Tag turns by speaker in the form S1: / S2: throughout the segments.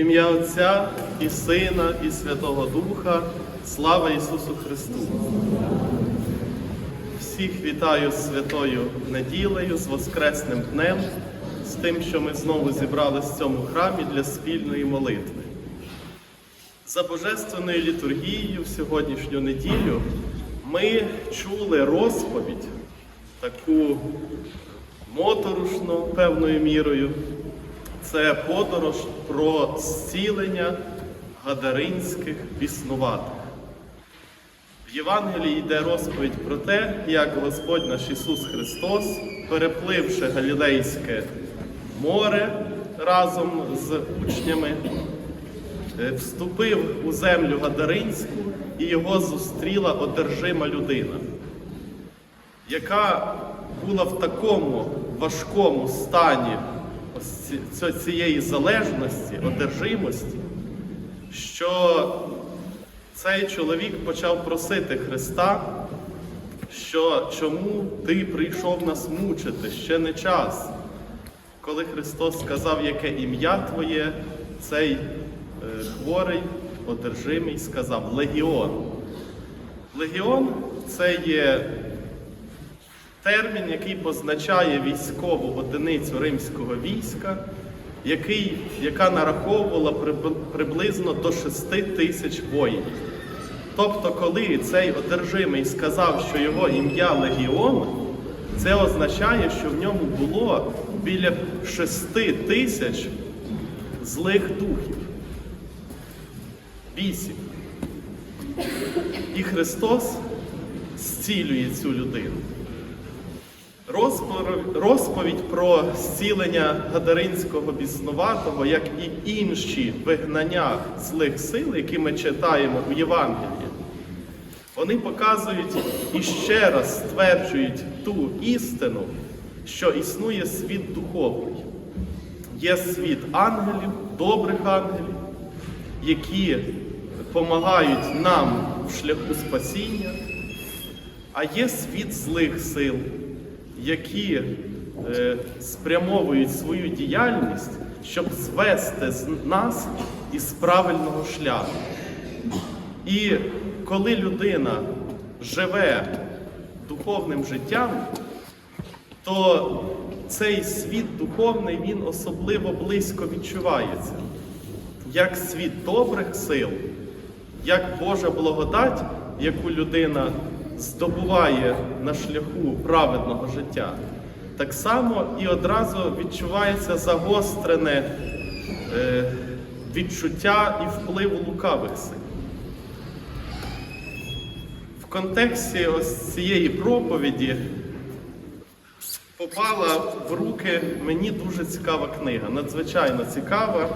S1: Ім'я Отця і Сина, і Святого Духа. Слава Ісусу Христу! Всіх вітаю з святою неділею, з Воскресним днем, з тим, що ми знову зібрались в цьому храмі для спільної молитви. За Божественною літургією в сьогоднішню неділю ми чули розповідь, таку моторошну певною мірою. Це подорож про зцілення гадаринських біснуватих. В Євангелії йде розповідь про те, як Господь наш Ісус Христос, перепливши Галілейське море разом з учнями, е, вступив у землю Гадаринську і його зустріла одержима людина, яка була в такому важкому стані цієї залежності, одержимості, що цей чоловік почав просити Христа, що чому ти прийшов нас мучити, ще не час. Коли Христос сказав, яке ім'я Твоє, цей е, хворий, одержимий сказав Легіон. Легіон це є термін, який позначає військову одиницю римського війська, який, яка нараховувала приблизно до 6 тисяч воїнів. Тобто, коли цей одержимий сказав, що його ім'я Легіон, це означає, що в ньому було біля 6 тисяч злих духів. Вісім. І Христос зцілює цю людину. Розповідь про зцілення Гадаринського біснуватого, як і інші вигнання злих сил, які ми читаємо у Євангелії, вони показують і ще раз стверджують ту істину, що існує світ духовний. Є світ ангелів, добрих ангелів, які допомагають нам в шляху спасіння, а є світ злих сил, які е, спрямовують свою діяльність, щоб звести з нас із правильного шляху. І коли людина живе духовним життям, то цей світ духовний він особливо близько відчувається, як світ добрих сил, як Божа благодать, яку людина здобуває на шляху праведного життя, так само і одразу відчувається загострене е, відчуття і впливу лукавих сил. В контексті ось цієї проповіді попала в руки мені дуже цікава книга, надзвичайно цікава.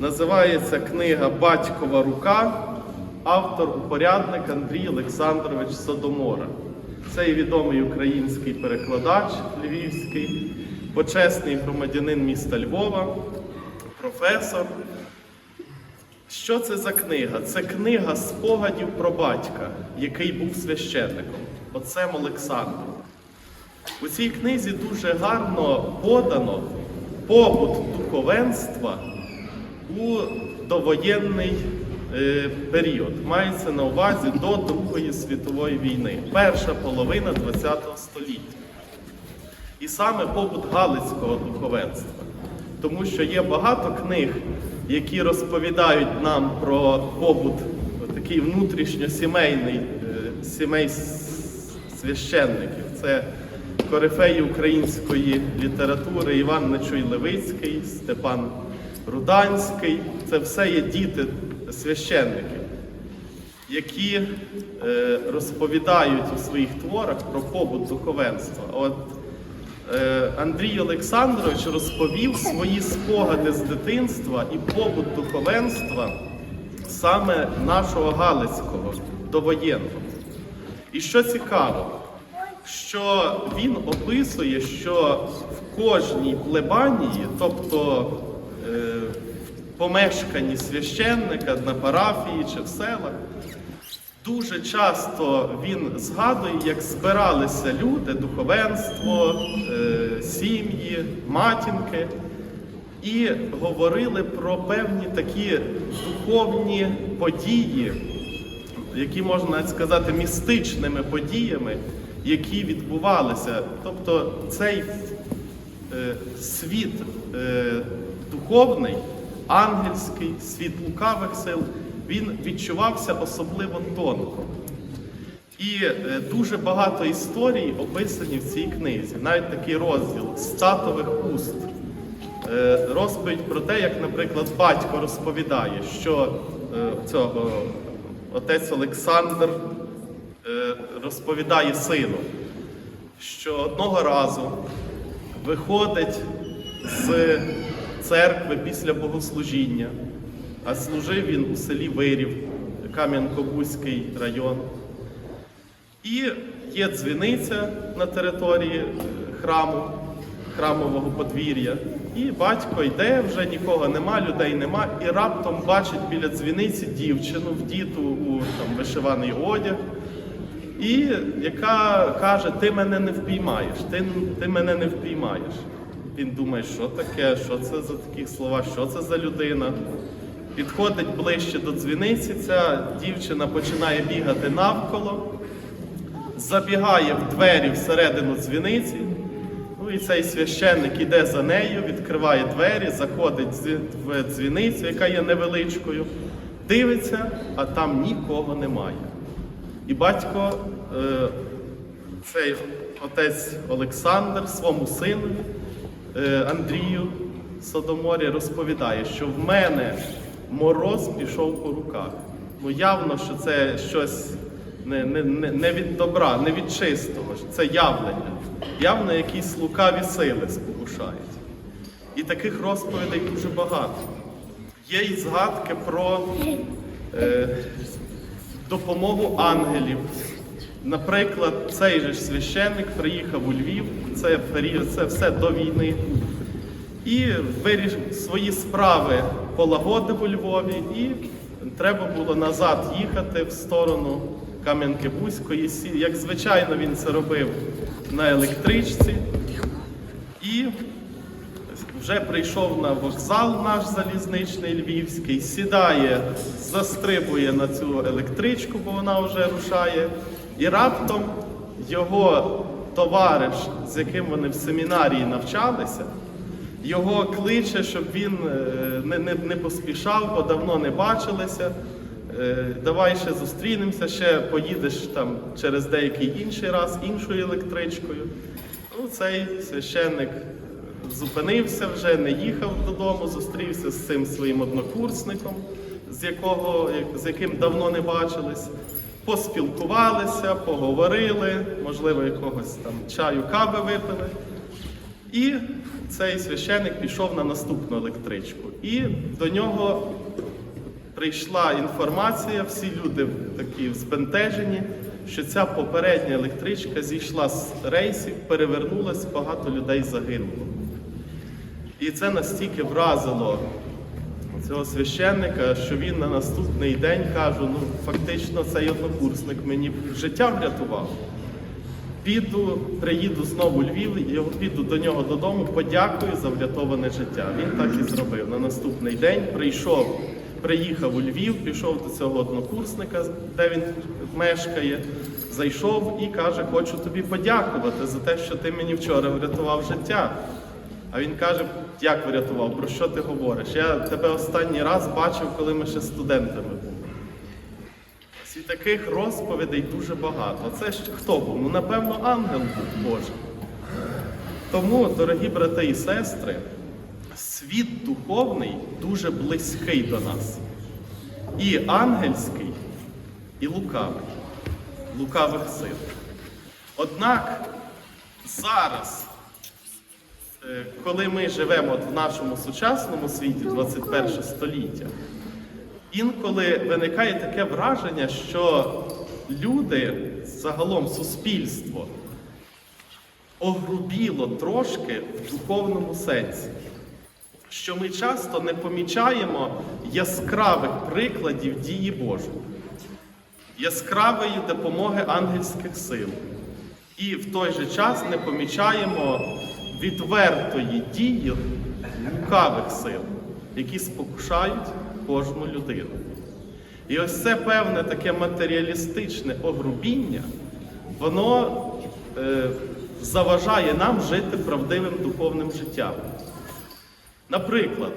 S1: Називається книга Батькова рука, автор упорядник Андрій Олександрович Содомора. Це і відомий український перекладач львівський, почесний громадянин міста Львова, професор. Що це за книга? Це книга спогадів про батька, який був священником, отцем Олександром. У цій книзі дуже гарно подано побут духовенства у довоєнний період. Мається на увазі до Другої світової війни, перша половина ХХ століття. І саме побут Галицького духовенства. Тому що є багато книг, які розповідають нам про побут такий внутрішньосімейний е, сімей священників. Це корифеї української літератури Іван Нечуй Левицький, Степан Руданський. Це все є діти священників, які е, розповідають у своїх творах про побут духовенства. От Е, Андрій Олександрович розповів свої спогади з дитинства і побут духовенства саме нашого Галицького довоєнного. І що цікаво, що він описує, що в кожній плебанії, тобто помешканні священника на парафії чи в селах, Дуже часто він згадує, як збиралися люди, духовенство, е, сім'ї, матінки, і говорили про певні такі духовні події, які можна сказати містичними подіями, які відбувалися. Тобто цей е, світ е, духовний, ангельський, світ лукавих сил, він відчувався особливо тонко. І е, дуже багато історій описані в цій книзі, навіть такий розділ статових уст. Е, Розповідь про те, як, наприклад, батько розповідає, що е, цього отець Олександр розповідає сину, що одного разу виходить з церкви після богослужіння, а служив він у селі Вирів, Кам'янко-Бузький район. І є дзвіниця на території храму, храмового подвір'я. І батько йде, вже нікого нема, людей нема, і раптом бачить біля дзвіниці дівчину, вдіту у там, вишиваний одяг, і яка каже: Ти мене не впіймаєш, ти, ти мене не впіймаєш. Він думає, що таке, що це за такі слова, що це за людина. Підходить ближче до дзвіниці, ця дівчина починає бігати навколо забігає в двері всередину дзвіниці. Ну і цей священник іде за нею, відкриває двері, заходить в дзвіницю, яка є невеличкою, дивиться, а там нікого немає. І батько, е, цей отець Олександр, своєму сину Андрію Содоморі розповідає, що в мене мороз пішов по руках. Ну явно, що це щось не, не, не, від добра, не від чистого. Це явлення. Явно якісь лукаві сили спокушають. І таких розповідей дуже багато. Є і згадки про е, допомогу ангелів. Наприклад, цей же священник приїхав у Львів, це це все до війни, і вирішив свої справи полагодив у Львові, і треба було назад їхати в сторону Кам'янки-Бузької. Як звичайно він це робив на електричці. І вже прийшов на вокзал наш залізничний львівський, сідає, застрибує на цю електричку, бо вона вже рушає. І раптом його товариш, з яким вони в семінарії навчалися, його кличе, щоб він е, не, не, не поспішав, бо давно не бачилися. Е, Давай ще зустрінемося, ще поїдеш там через деякий інший раз іншою електричкою. Ну, цей священник зупинився вже, не їхав додому, зустрівся з цим своїм однокурсником, з, якого, з яким давно не бачились. Поспілкувалися, поговорили, можливо, якогось там чаю, кави випили. І цей священик пішов на наступну електричку. І до нього прийшла інформація, всі люди такі збентежені, що ця попередня електричка зійшла з рейсів, перевернулась, багато людей загинуло. І це настільки вразило цього священника, що він на наступний день каже, ну фактично цей однокурсник мені життя врятував. Піду, приїду знову Львів, його піду до нього додому, подякую за врятоване життя. Він так і зробив. На наступний день прийшов, приїхав у Львів, пішов до цього однокурсника, де він мешкає, зайшов і каже: Хочу тобі подякувати за те, що ти мені вчора врятував життя. А він каже, як врятував, про що ти говориш? Я тебе останній раз бачив, коли ми ще студентами були. І таких розповідей дуже багато. Це ж хто був? Ну, напевно, ангел був Божий. Тому, дорогі брати і сестри, світ духовний дуже близький до нас. І ангельський, і лукавий, лукавих сил. Однак зараз, коли ми живемо в нашому сучасному світі, 21 століття, інколи виникає таке враження, що люди, загалом суспільство, огрубіло трошки в духовному сенсі. Що ми часто не помічаємо яскравих прикладів дії Божої, яскравої допомоги ангельських сил. І в той же час не помічаємо відвертої дії лукавих сил, які спокушають кожну людину. І ось це певне таке матеріалістичне огрубіння, воно е, заважає нам жити правдивим духовним життям. Наприклад,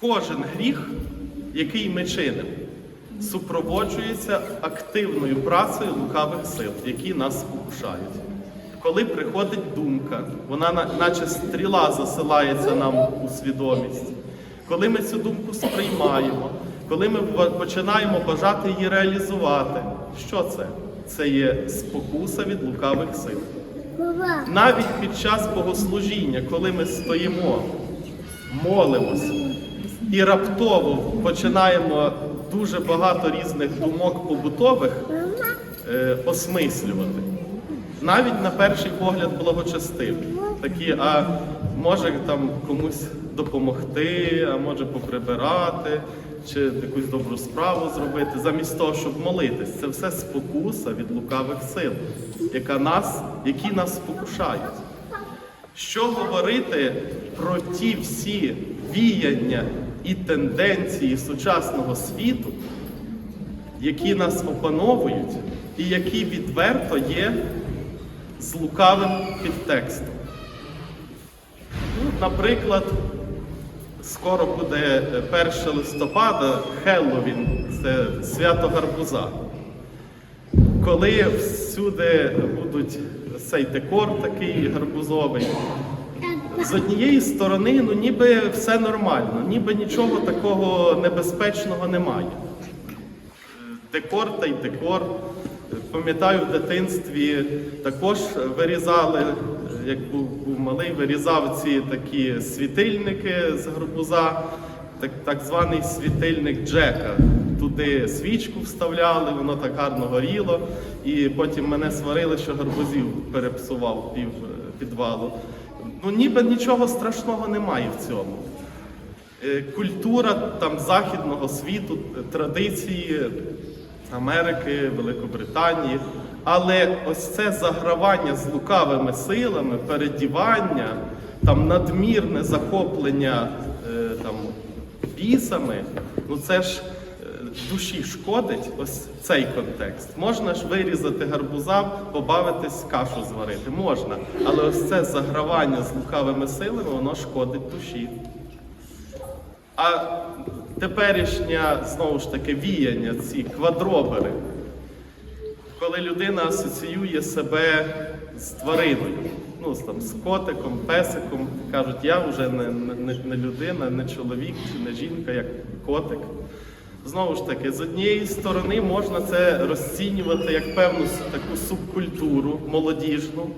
S1: кожен гріх, який ми чинимо, супроводжується активною працею лукавих сил, які нас спокушають. Коли приходить думка, вона наче стріла засилається нам у свідомість. Коли ми цю думку сприймаємо, коли ми починаємо бажати її реалізувати, що це? Це є спокуса від лукавих сил. Навіть під час богослужіння, коли ми стоїмо, молимося і раптово починаємо дуже багато різних думок побутових е, осмислювати. Навіть на перший погляд благочестиві. Такі, а може там комусь допомогти, а може поприбирати, чи якусь добру справу зробити, замість того, щоб молитись. Це все спокуса від лукавих сил, яка нас, які нас спокушають. Що говорити про ті всі віяння і тенденції сучасного світу, які нас опановують і які відверто є з лукавим підтекстом? Ну, Наприклад, скоро буде е, 1 листопада, Хеллоуін, це свято гарбуза. Коли всюди будуть цей декор такий гарбузовий, з однієї сторони, ну ніби все нормально, ніби нічого такого небезпечного немає. Е, Декор та й декор. Пам'ятаю, в дитинстві також вирізали, як був, був малий, вирізав ці такі світильники з гарбуза, так, так званий світильник Джека. Туди свічку вставляли, воно так гарно горіло, і потім мене сварили, що гарбузів перепсував пів підвалу. Ну ніби нічого страшного немає в цьому. Е, Культура там західного світу, традиції Америки, Великобританії. Але ось це загравання з лукавими силами, передівання, там надмірне захоплення е, там, бісами, ну це ж е, душі шкодить ось цей контекст. Можна ж вирізати гарбуза, побавитись, кашу зварити, можна. Але ось це загравання з лукавими силами, воно шкодить душі. А теперішнє, знову ж таки, віяння, ці квадробери, коли людина асоціює себе з твариною, ну, там, з котиком, песиком, кажуть, я вже не, не, не людина, не чоловік чи не жінка, як котик. Знову ж таки, з однієї сторони можна це розцінювати як певну таку субкультуру молодіжну,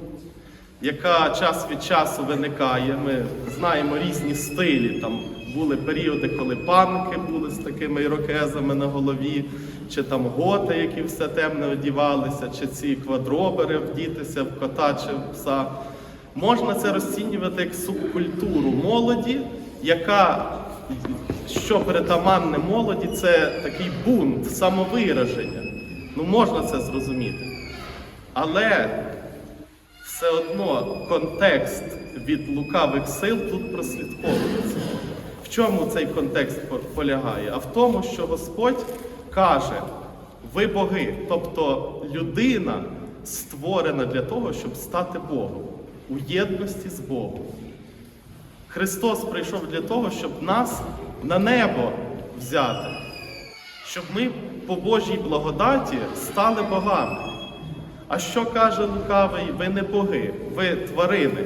S1: яка час від часу виникає. Ми знаємо різні стилі. Там були періоди, коли панки були з такими ірокезами на голові, чи там готи, які все темне одівалися, чи ці квадробери вдітися в кота чи в пса. Можна це розцінювати як субкультуру молоді, яка, що притаманне молоді, це такий бунт, самовираження. Ну можна це зрозуміти. Але все одно контекст від лукавих сил тут прослідковується. Чому цей контекст полягає? А в тому, що Господь каже: ви боги, тобто людина створена для того, щоб стати Богом у єдності з Богом. Христос прийшов для того, щоб нас на небо взяти, щоб ми по Божій благодаті стали богами. А що каже лукавий? Ви не боги, ви тварини,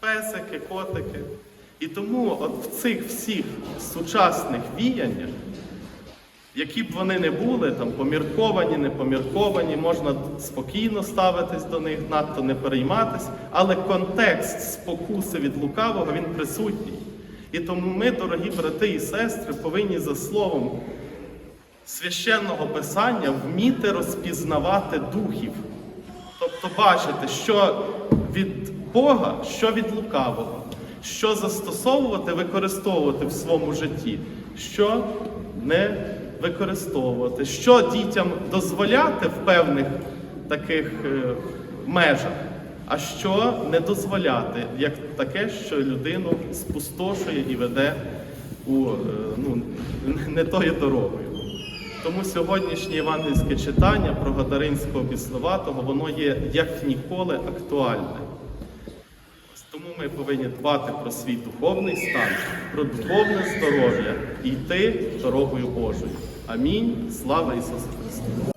S1: песики, котики. І тому от в цих всіх сучасних віяннях, які б вони не були, там помірковані, не помірковані, можна спокійно ставитись до них, надто не перейматись, але контекст спокуси від лукавого він присутній. І тому ми, дорогі брати і сестри, повинні за словом священного писання вміти розпізнавати духів. Тобто бачити, що від Бога, що від лукавого, що застосовувати, використовувати в своєму житті, що не використовувати, що дітям дозволяти в певних таких е, межах, а що не дозволяти, як таке, що людину спустошує і веде у е, ну, не тою дорогою. Тому сьогоднішнє євангельське читання про Гадаринського біснуватого, воно є як ніколи актуальне. Ми повинні дбати про свій духовний стан, про духовне здоров'я і йти дорогою Божою. Амінь. Слава Ісусу Христу!